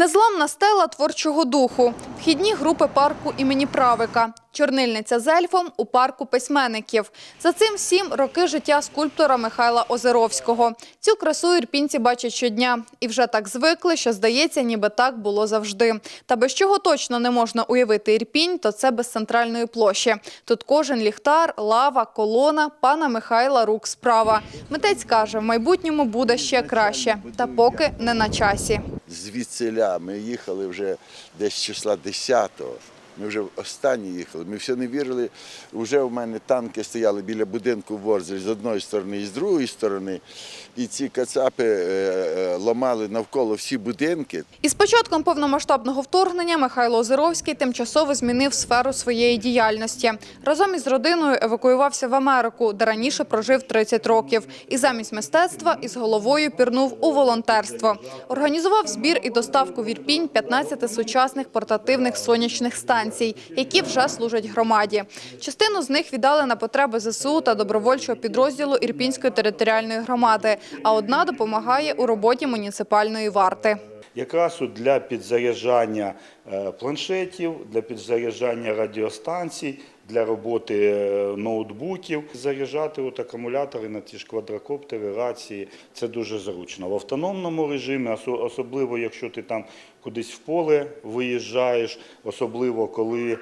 Незламна стела творчого духу. Вхідні групи парку імені Правика. Чорнильниця з ельфом у парку письменників. За цим всім роки життя скульптора Михайла Озеровського. Цю красу ірпінці бачать щодня. І вже так звикли, що здається, ніби так було завжди. Та без чого точно не можна уявити ірпінь, то це без центральної площі. Тут кожен ліхтар, лава, колона, пана Михайла рук справа. Митець каже, в майбутньому буде ще краще. Та поки не на часі. Звідсиля. Ми їхали вже десь числа 10-го. Ми вже останні їхали. Ми все не вірили. Вже в мене танки стояли біля будинку в Ворзелі з одної сторони і з другої сторони. І ці кацапи е, е, ламали навколо всі будинки. Із початком повномасштабного вторгнення Михайло Озеровський тимчасово змінив сферу своєї діяльності. Разом із родиною евакуювався в Америку, де раніше прожив 30 років. І замість мистецтва із головою пірнув у волонтерство. Організував збір і доставку в Ірпінь 15 сучасних портативних сонячних станцій, які вже служать громаді. Частину з них віддали на потреби ЗСУ та добровольчого підрозділу Ірпінської територіальної громади, а одна допомагає у роботі муніципальної варти. Якраз для підзаряджання е, планшетів, для підзаряджання радіостанцій, для роботи е, ноутбуків. Заряджати от акумулятори на ті ж квадрокоптери, рації це дуже зручно. В автономному режимі, особливо якщо ти там кудись в поле виїжджаєш, особливо коли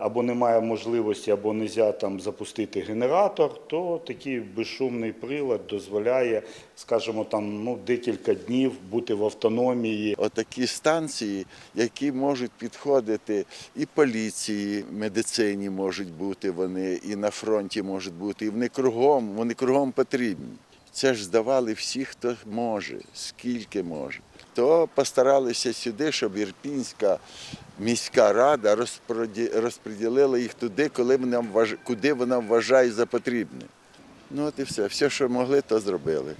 або немає можливості, або не можна там запустити генератор, то такий безшумний прилад дозволяє, скажімо, там ну декілька днів бути в автономії. Отакі станції, які можуть підходити і поліції, медицині можуть бути вони, і на фронті можуть бути, і вони кругом, вони кругом потрібні. Це ж здавали всі, хто може, скільки може. То постаралися сюди, щоб Ірпінська міська рада розподілила їх туди, коли вона куди вона вважає за потрібне. Ну от і все. Все, що могли, то зробили.